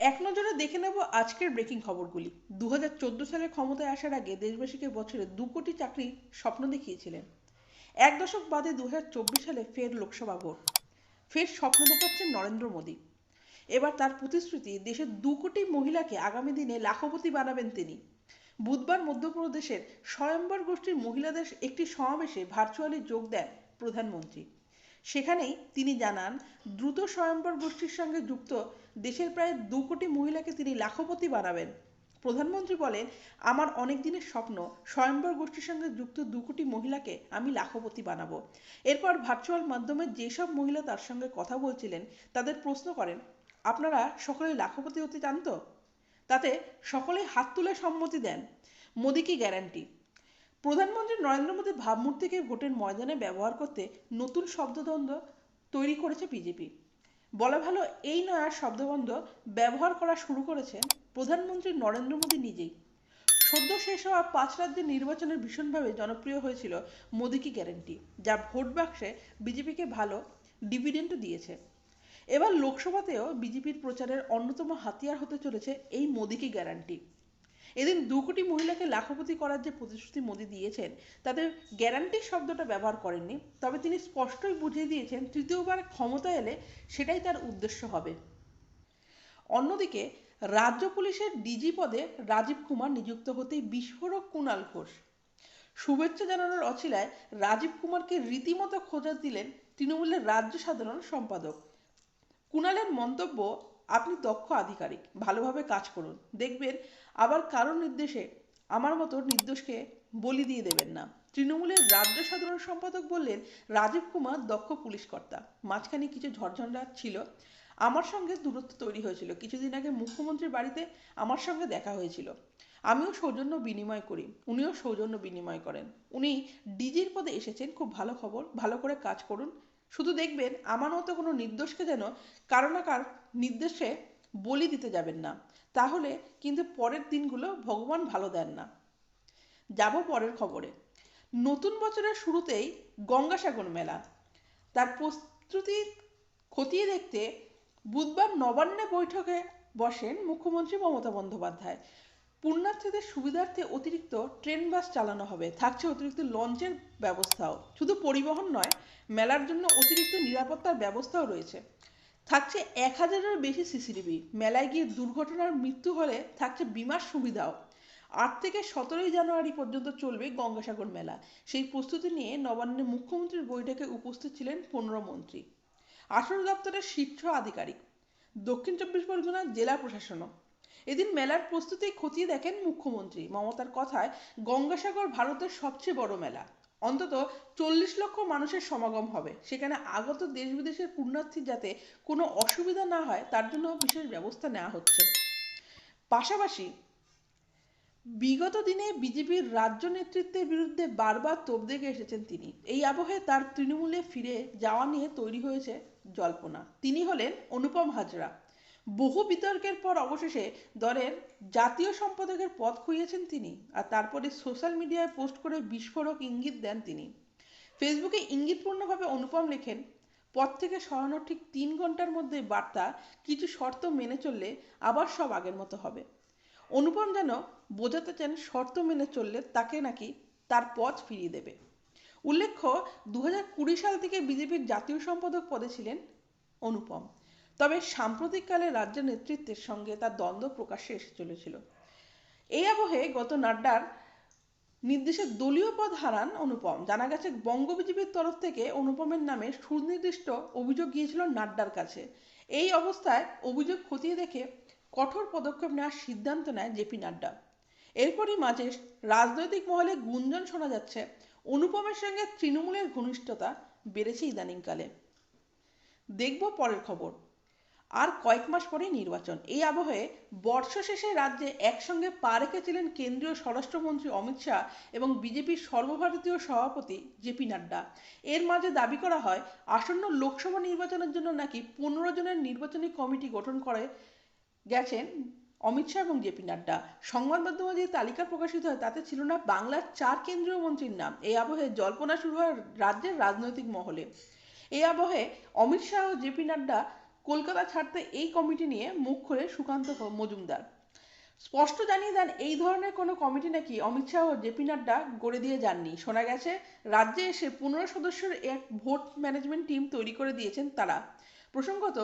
এক নজরে দেখে নেব আজকের ব্রেকিং খবরগুলি। দু সালে ক্ষমতায় আসার আগে দেশবাসীকে বছরে দু কোটি চাকরি স্বপ্ন দেখিয়েছিলেন। এক দশক বাদে দুহাজার চব্বিশ সালে ফের লোকসভা ভোট। ফের স্বপ্ন দেখাচ্ছেন নরেন্দ্র মোদী। এবার তার প্রতিশ্রুতি, দেশের দু কোটি মহিলাকে আগামী দিনে লাখপতি বানাবেন তিনি। বুধবার মধ্যপ্রদেশের স্বয়ম্বর গোষ্ঠীর মহিলাদের একটি সমাবেশে ভার্চুয়ালি যোগ দেন প্রধানমন্ত্রী। সেখানেই তিনি জানান, দ্রুত স্বয়ম্বর গোষ্ঠীর সঙ্গে যুক্ত দেশের প্রায় দু কোটি মহিলাকে তিনি লাখপতি বানাবেন। প্রধানমন্ত্রী বলেন, আমার অনেক দিনের স্বপ্ন, স্বয়ম্বর গোষ্ঠীর সঙ্গে যুক্ত দু কোটি মহিলাকে আমি লাখপতি বানাবো। এরপর ভার্চুয়াল মাধ্যমে যেসব মহিলা তার সঙ্গে কথা বলছিলেন, তাদের প্রশ্ন করেন, আপনারা সকলে লাখপতি হতে চান তো? তাতে, সকলে হাত তুলে সম্মতি দেন। মোদী কি গ্যারান্টি? প্রধানমন্ত্রী নরেন্দ্র মোদীর ভাবমূর্তিকে ভোটের ময়দানে ব্যবহার করতে নতুন শব্দদ্বন্দ্ব তৈরি করেছে বিজেপি। বলা ভালো, এই নয়া শব্দবন্ধ ব্যবহার করা শুরু করেছেন প্রধানমন্ত্রী নরেন্দ্র মোদী নিজেই। সদ্য শেষ হওয়া পাঁচ রাজ্যের নির্বাচনের ভীষণভাবে জনপ্রিয় হয়েছিল মোদী কি গ্যারেন্টি, যা ভোট বাক্সে বিজেপিকে ভালো ডিভিডেন্ট দিয়েছে। এবার লোকসভাতেও বিজেপির প্রচারের অন্যতম হাতিয়ার হতে চলেছে এই মোদী কি গ্যারান্টি। এদিন দু কোটি মহিলাকে লাখপতি করার যে প্রতিশ্রুতি মোদি দিয়েছেন তাতে গ্যারান্টি শব্দটা ব্যবহার করেননি। তবে তিনি স্পষ্টই বুঝিয়ে দিয়েছেন, তৃতীয়বার ক্ষমতা এলে সেটাই তার উদ্দেশ্য হবে। অন্যদিকে, রাজ্য পুলিশের ডিজি পদে রাজীব কুমার নিযুক্ত হতেই বিস্ফোরক কুণাল ঘোষ। শুভেচ্ছা জানানোর অছিলায় রাজীব কুমারকে রীতিমতো খোঁজা দিলেন তৃণমূলের রাজ্য সাধারণ সম্পাদক। কুণালের মন্তব্য আপনি দক্ষ আধিকারিক, ভালোভাবে কাজ করুন। দেখবেন আবার কারোর নির্দেশে আমার মতো নির্দোষকে বলি দিয়ে দেবেন না। তৃণমূলের রাজ্য সাধারণ সম্পাদক বললেন, রাজীব কুমার দক্ষ পুলিশ কর্তা মাঝখানে কিছু ঝড়ঝঞ্ঝা ছিল। আমার সঙ্গে দূরত্ব তৈরি হয়েছিল। কিছুদিন আগে মুখ্যমন্ত্রীর বাড়িতে আমার সঙ্গে দেখা হয়েছিল। আমিও সৌজন্য বিনিময় করি। উনিও সৌজন্য বিনিময় করেন। উনি ডিজির পদে এসেছেন। খুব ভালো খবর। ভালো করে কাজ করুন। শুধু দেখবেন আমার মতো কোনো নির্দোষকে যেন কারও না কার নির্দেশে বলি দিতে যাবেন না। তাহলে কিন্তু পরের দিনগুলো ভগবান ভালো দেন না। যাব পরের খবরে। নতুন বছরের শুরুতেই গঙ্গাসাগর মেলা। তার প্রস্তুতি খতিয়ে দেখতে বুধবার নবান্নে বৈঠকে বসেন মুখ্যমন্ত্রী মমতা বন্দ্যোপাধ্যায়। পুণ্যার্থীদের সুবিধার্থে অতিরিক্ত ট্রেন, বাস চালানো হবে। থাকছে অতিরিক্ত লঞ্চের ব্যবস্থাও। শুধু পরিবহন নয়, মেলার জন্য অতিরিক্ত নিরাপত্তার ব্যবস্থাও রয়েছে। থাকছে এক হাজারের বেশি সিসিটিভি। মেলায় গিয়ে দুর্ঘটনার মৃত্যু হলে থাকছে বিমার সুবিধাও। আট থেকে সতেরোই জানুয়ারি পর্যন্ত চলবে গঙ্গাসাগর মেলা। সেই প্রস্তুতি নিয়ে নবান্নে মুখ্যমন্ত্রীর বৈঠকে উপস্থিত ছিলেন পনেরো মন্ত্রী। আসল দপ্তরের শীর্ষ আধিকারিক। দক্ষিণ চব্বিশ পরগনা জেলা প্রশাসনও। এদিন মেলার প্রস্তুতি খতিয়ে দেখেন মুখ্যমন্ত্রী। মমতার কথায়, গঙ্গাসাগর ভারতের সবচেয়ে বড় মেলা। অন্তত চল্লিশ লক্ষ মানুষের সমাগম হবে। সেখানে আগত দেশ বিদেশের পুণ্যার্থী যাতে কোনো অসুবিধা না হয়, তার জন্য বিশেষ ব্যবস্থা নেওয়া হচ্ছে। পাশাপাশি, বিগত দিনে বিজেপির রাজ্য নেতৃত্বের বিরুদ্ধে বারবার তোপ দেখে এসেছেন তিনি। এই আবহে তার তৃণমূলে ফিরে যাওয়া নিয়ে তৈরি হয়েছে জল্পনা। তিনি হলেন অনুপম হাজরা। বহু বিতর্কের পর অবশেষে দলের জাতীয় সম্পাদকের পদ খুইয়েছেন তিনি আর তারপরে সোশ্যাল মিডিয়ায় পোস্ট করে বিস্ফোরক ইঙ্গিত দেন তিনি। ফেসবুকে ইঙ্গিতপূর্ণভাবে অনুপম লেখেন পথ থেকে সরানোর ঠিক তিন ঘণ্টার মধ্যে বার্তা কিছু শর্ত মেনে চললে আবার সব আগের মতো হবে। অনুপম যেন বোঝাতে চান শর্ত মেনে চললে তাকে নাকি তার পথ ফিরিয়ে দেবে। উল্লেখ্য দু হাজার কুড়ি সাল থেকে বিজেপির জাতীয় সম্পাদক পদে ছিলেন অনুপম। তবে সাম্প্রতিককালে রাজ্যের নেতৃত্বের সঙ্গে তার দ্বন্দ্ব প্রকাশ্যে এসে চলেছিল। এই আবহে গত নাড্ডার নির্দেশে দলীয় পদ হারান অনুপম। জানা গেছে, বঙ্গ বিজেপির তরফ থেকে অনুপমের নামে সুনির্দিষ্ট অভিযোগ গিয়েছিল নাড্ডার কাছে। এই অবস্থায় অভিযোগ খতিয়ে দেখে কঠোর পদক্ষেপ নেওয়ার সিদ্ধান্ত নেয় জেপি নাড্ডা। এরপরই মাঝে রাজনৈতিক মহলে গুঞ্জন শোনা যাচ্ছে, অনুপমের সঙ্গে তৃণমূলের ঘনিষ্ঠতা বেড়েছে ইদানিংকালে। দেখব পরের খবর। আর কয়েক মাস পরেই নির্বাচন। এই আবহে বর্ষ শেষে রাজ্যে একসঙ্গে পা রেখেছিলেন কেন্দ্রীয় স্বরাষ্ট্রমন্ত্রী অমিত শাহ এবং বিজেপির সর্বভারতীয় সভাপতি জেপি নাড্ডা। এর মাঝে দাবি করা হয়, আসন্ন লোকসভা নির্বাচনের জন্য নাকি পনেরো জনের নির্বাচনী কমিটি গঠন করে গেছেন অমিত শাহ এবং জেপি নাড্ডা। সংবাদ মাধ্যমে যে তালিকা প্রকাশিত হয়, তাতে ছিল না বাংলার চার কেন্দ্রীয় মন্ত্রীর নাম। এই আবহে জল্পনা শুরু হয় রাজ্যের রাজনৈতিক মহলে। এই আবহে অমিত শাহ ও জেপি নাড্ডা কলকাতা ছাড়তে এই কমিটি নিয়ে মুখ খুলে সুকান্ত মজুমদার। স্পষ্ট জানিয়ে দেন, এই ধরনের কোনো কমিটি নাকি অমিত শাহ ও জেপি নাড্ডা গড়ে দিয়ে যাননি। শোনা গেছে, রাজ্যে এসে পনেরো সদস্যের এক ভোট ম্যানেজমেন্ট টিম তৈরি করে দিয়েছেন তারা। প্রসঙ্গত,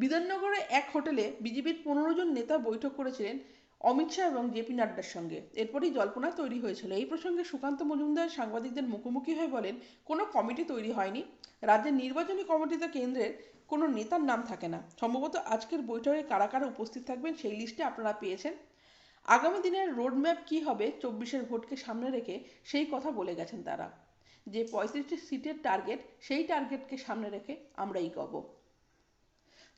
বিধাননগরে এক হোটেলে বিজেপির পনেরো জন নেতা বৈঠক করেছিলেন। অমিত শাহ এবং জেপি নাড্ডার সঙ্গে। এরপরই জল্পনা তৈরি হয়েছিল। এই প্রসঙ্গে সুকান্ত মজুমদার সাংবাদিকদের মুখোমুখি হয়ে বলেন, কোনো কমিটি তৈরি হয়নি। রাজ্যের নির্বাচনী কমিটিতে কেন্দ্রের কোনো নেতার নাম থাকে না। সম্ভবত আজকের বৈঠকে কারা কারা উপস্থিত থাকবেন সেই লিস্টে আপনারা পেয়েছেন। আগামী দিনের রোডম্যাপ কি হবে চব্বিশের ভোটকে সামনে রেখে সেই কথা বলে গেছেন তারা। যে পঁয়ত্রিশটি সিটের টার্গেট, সেই টার্গেটকে সামনে রেখে আমরা গব।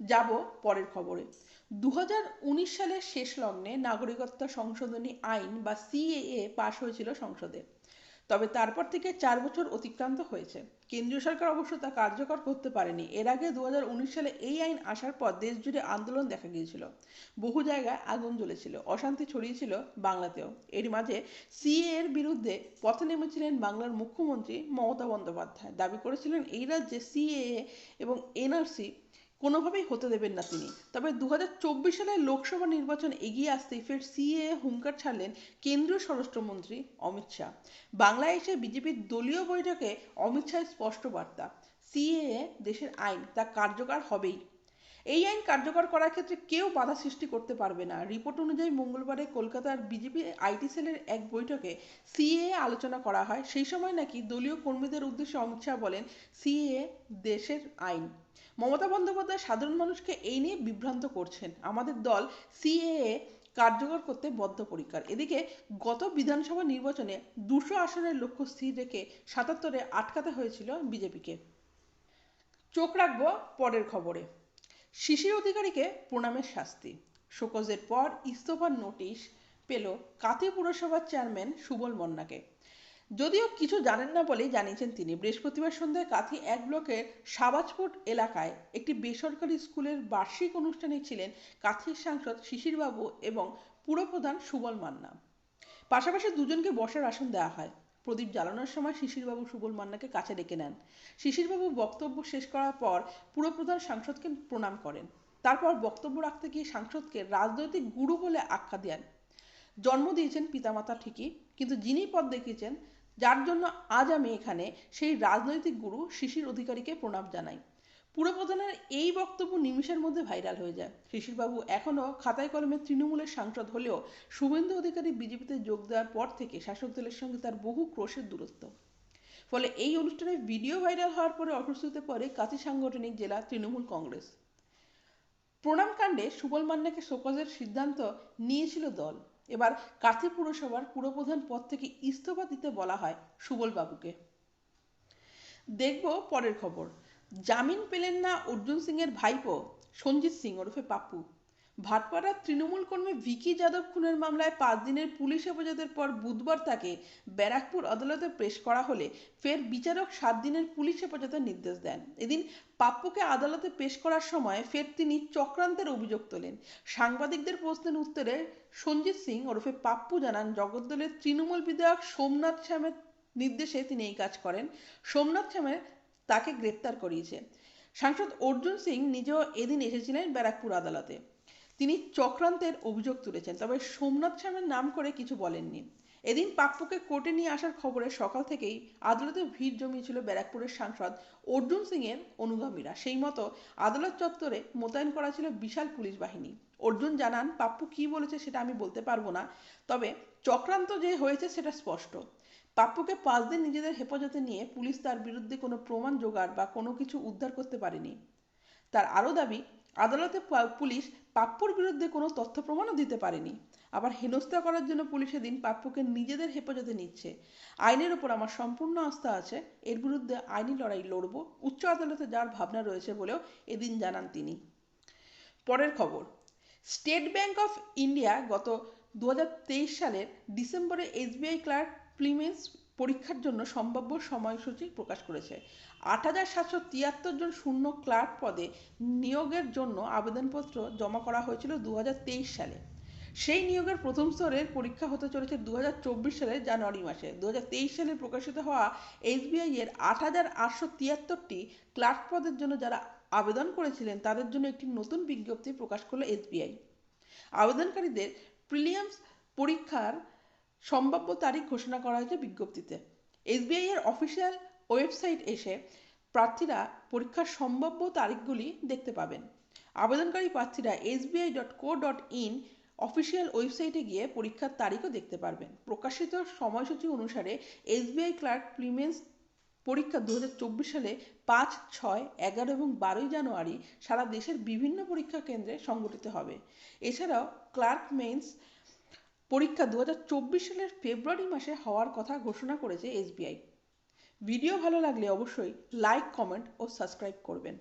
যাব পরের খবরে। দু হাজার উনিশ সালের শেষ লগ্নে নাগরিকত্ব সংশোধনী আইন বা সিএএ পাশ হয়েছিল সংসদে। তবে তারপর থেকে চার বছর অতিক্রান্ত হয়েছে। কেন্দ্রীয় সরকার অবশ্য তা কার্যকর করতে পারেনি। এর আগে দু হাজার উনিশ সালে এই আইন আসার পর দেশ জুড়ে আন্দোলন দেখা গিয়েছিল। বহু জায়গায় আগুন জ্বলেছিল, অশান্তি ছড়িয়েছিল বাংলাতেও। এর মাঝে সিএ এর বিরুদ্ধে পথে নেমেছিলেন বাংলার মুখ্যমন্ত্রী মমতা বন্দ্যোপাধ্যায়। দাবি করেছিলেন এই রাজ্যে সিএএ এবং এনআরসি কোনোভাবেই হতে দেবেন না তিনি। তবে দু হাজার চব্বিশ সালের লোকসভা নির্বাচন এগিয়ে আসতেই ফের সিএ হুঙ্কার ছাড়লেন কেন্দ্রীয় স্বরাষ্ট্রমন্ত্রী অমিত শাহ। বাংলায় এসে বিজেপির দলীয় বৈঠকে অমিত শাহের স্পষ্ট বার্তা, সিএএ দেশের আইন তা কার্যকর হবেই। এই আইন কার্যকর করার ক্ষেত্রে কেউ বাধা সৃষ্টি করতে পারবে না। রিপোর্ট অনুযায়ী মঙ্গলবারে কলকাতার বিজেপি আইটি সেলের এক বৈঠকে সিএ আলোচনা করা হয়। সেই সময় নাকি দলীয় কর্মীদের উদ্দেশ্যে অমিত শাহ বলেন সিএ দেশের আইন। মমতা বন্দ্যোপাধ্যায় সাধারণ মানুষকে এই নিয়ে বিভ্রান্ত করছেন। আমাদের দল সিএএ কার্যকর করতে বদ্ধপরিকর। এদিকে গত বিধানসভা নির্বাচনে দুশো আসনের লক্ষ্য স্থির রেখে সাতাত্তরে আটকাতে হয়েছিল বিজেপিকে। চোখ রাখব পরের খবরে। শিশির অধিকারীকে প্রণামের শাস্তি। শোকজের পর ইস্তফার নোটিশ পেল কাতি পুরসভার চেয়ারম্যান সুবল মন্নাকে। যদিও কিছু জানেন না বলেই জানিয়েছেন তিনি, বৃহস্পতিবার সন্ধ্যায় কাথি এক ব্লকের সাবাজপুর এলাকায় একটি বেসরকারি স্কুলের বার্ষিক অনুষ্ঠানে ছিলেন কাথির সাংসদ শিশিরবাবু এবং পুরপ্রধান সুবল মান্না। পাশাপাশি দুজনকে বসার আসন দেওয়া হয়। প্রদীপ জ্বালানোর সময় শিশিরবাবু সুবল মান্নাকে কাছে ডেকে নেন। শিশিরবাবু বক্তব্য শেষ করার পর পুরপ্রধান সাংসদকে প্রণাম করেন। তারপর বক্তব্য রাখতে গিয়ে সাংসদকে রাজনৈতিক গুরু বলে আখ্যা দেন। জন্ম দিয়েছেন পিতামাতা ঠিকই, কিন্তু যিনি পদ দেখিয়েছেন, যার জন্য আজ আমি এখানে সেই রাজনৈতিক গুরু শিশির অধিকারীকে প্রণাম জানাই। পুরপ্রধানের এই বক্তব্য নিমিষের মধ্যে ভাইরাল হয়ে যায়। শিশিরবাবু এখনও খাতায় কলমে তৃণমূলের সাংসদ হলেও শুভেন্দু অধিকারী বিজেপিতে যোগ দেওয়ার পর থেকে শাসক দলের সঙ্গে তার বহু ক্রোশের দূরত্ব। ফলে এই অনুষ্ঠানে ভিডিও ভাইরাল হওয়ার পরে অসুস্থতে পড়ে কাঁচি সাংগঠনিক জেলা তৃণমূল কংগ্রেস। প্রণাম কাণ্ডে সুবল মান্নাকে শোকজের সিদ্ধান্ত নিয়েছিল দল। এবার কাথি পুরসভার পুরপ্রধান পদ থেকে ইস্তফা দিতে বলা হয় সুবল বাবুকে দেখব পরের খবর। জামিন পেলেন না অর্জুন সিং এর ভাইপো সঞ্জিত সিং ওরফে পাপ্পু। ভাটপাড়ার তৃণমূল কর্মী ভিকি যাদব খুনের মামলায় পাঁচ দিনের পুলিশ হেফাজতের পর বুধবার তাকে ব্যারাকপুর আদালতে পেশ করা হলে ফের বিচারক সাত দিনের পুলিশ হেফাজতের নির্দেশ দেন। এদিন পাপ্পুকে আদালতে পেশ করার সময় ফের তিনি চক্রান্তের অভিযোগ তোলেন। সাংবাদিকদের প্রশ্নের উত্তরে সঞ্জিত সিং ওরফে পাপ্পু জানান জগদ্দলের তৃণমূল বিধায়ক সোমনাথ শ্যামের নির্দেশে তিনি এই কাজ করেন। সোমনাথ শ্যামের তাকে গ্রেপ্তার করিয়েছে। সাংসদ অর্জুন সিং নিজেও এদিন এসেছিলেন ব্যারাকপুর আদালতে। তিনি চক্রান্তের অভিযোগ তুলেছেন, তবে সোমনাথ শ্যামের নাম করে কিছু বলেননি। এদিন পাপ্পুকে কোর্টে নিয়ে আসার খবরে সকাল থেকেই আদালতে ভিড় জমিয়েছিল ব্যারাকপুরের সাংসদ অর্জুন সিং এর অনুগামীরা। সেই মতো আদালত চত্বরে মোতায়েন করা ছিল বিশাল পুলিশ বাহিনী। অর্জুন জানান, পাপ্পু কি বলেছে সেটা আমি বলতে পারব না, তবে চক্রান্ত যে হয়েছে সেটা স্পষ্ট। পাপ্পুকে পাঁচ দিন নিজেদের হেফাজতে নিয়ে পুলিশ তার বিরুদ্ধে কোনো প্রমাণ জোগাড় বা কোনো কিছু উদ্ধার করতে পারেনি। তার আরও দাবি, আদালতে পুলিশ পাপ্পুর বিরুদ্ধে কোনো তথ্য প্রমাণও দিতে পারেনি। আবার হেনস্থা করার জন্য পুলিশ এদিন পাপ্পুকে নিজেদের হেফাজতে নিচ্ছে। আইনের ওপর আমার সম্পূর্ণ আস্থা আছে, এর বিরুদ্ধে আইনি লড়াই লড়ব, উচ্চ আদালতে যার ভাবনা রয়েছে বলেও এদিন জানান তিনি। পরের খবর স্টেট ব্যাংক অফ ইন্ডিয়া গত দু হাজার তেইশ সালের ডিসেম্বরে এসবিআই ক্লার্ক প্রিমিস পরীক্ষার জন্য সম্ভাব্য সময়সূচি প্রকাশ করেছে। আট হাজার সাতশো তিয়াত্তর জন শূন্য ক্লার্ক পদে নিয়োগের জন্য আবেদনপত্র জমা করা হয়েছিল দু হাজার তেইশ সালে। সেই নিয়োগের প্রথম স্তরের পরীক্ষা হতে চলেছে দু হাজার চব্বিশ সালের জানুয়ারি মাসে। দু হাজার তেইশ সালে প্রকাশিত হওয়া এসবিআই এর আট হাজার আটশো তিয়াত্তরটি ক্লার্ক পদের জন্য যারা আবেদন করেছিলেন তাদের জন্য একটি নতুন বিজ্ঞপ্তি প্রকাশ করল এসবিআই। আবেদনকারীদের প্রিলিয়ামস পরীক্ষার সম্ভাব্য তারিখ ঘোষণা করা হয়েছে বিজ্ঞপ্তিতে। এসবিআই এর অফিসিয়াল ওয়েবসাইট এসে প্রার্থীরা পরীক্ষার সম্ভাব্য তারিখগুলি দেখতে পাবেন। আবেদনকারী প্রার্থীরা SBI dot co dot in official ওয়েবসাইটে গিয়ে পরীক্ষার তারিখও দেখতে পারবেন। প্রকাশিত সময়সূচি অনুসারে এসবিআই ক্লার্ক প্রিমেন্স পরীক্ষা দু হাজার চব্বিশ সালে পাঁচ, ছয়, এগারো এবং বারোই জানুয়ারি সারা দেশের বিভিন্ন পরীক্ষা কেন্দ্রে সংগঠিত হবে। এছাড়াও ক্লার্ক মেন্স পরীক্ষা দু হাজার চব্বিশ সালের ফেব্রুয়ারি মাসে হওয়ার কথা ঘোষণা করেছে এসবিআই। ভিডিও ভালো লাগলে অবশ্যই লাইক, কমেন্ট ও সাবস্ক্রাইব করবেন।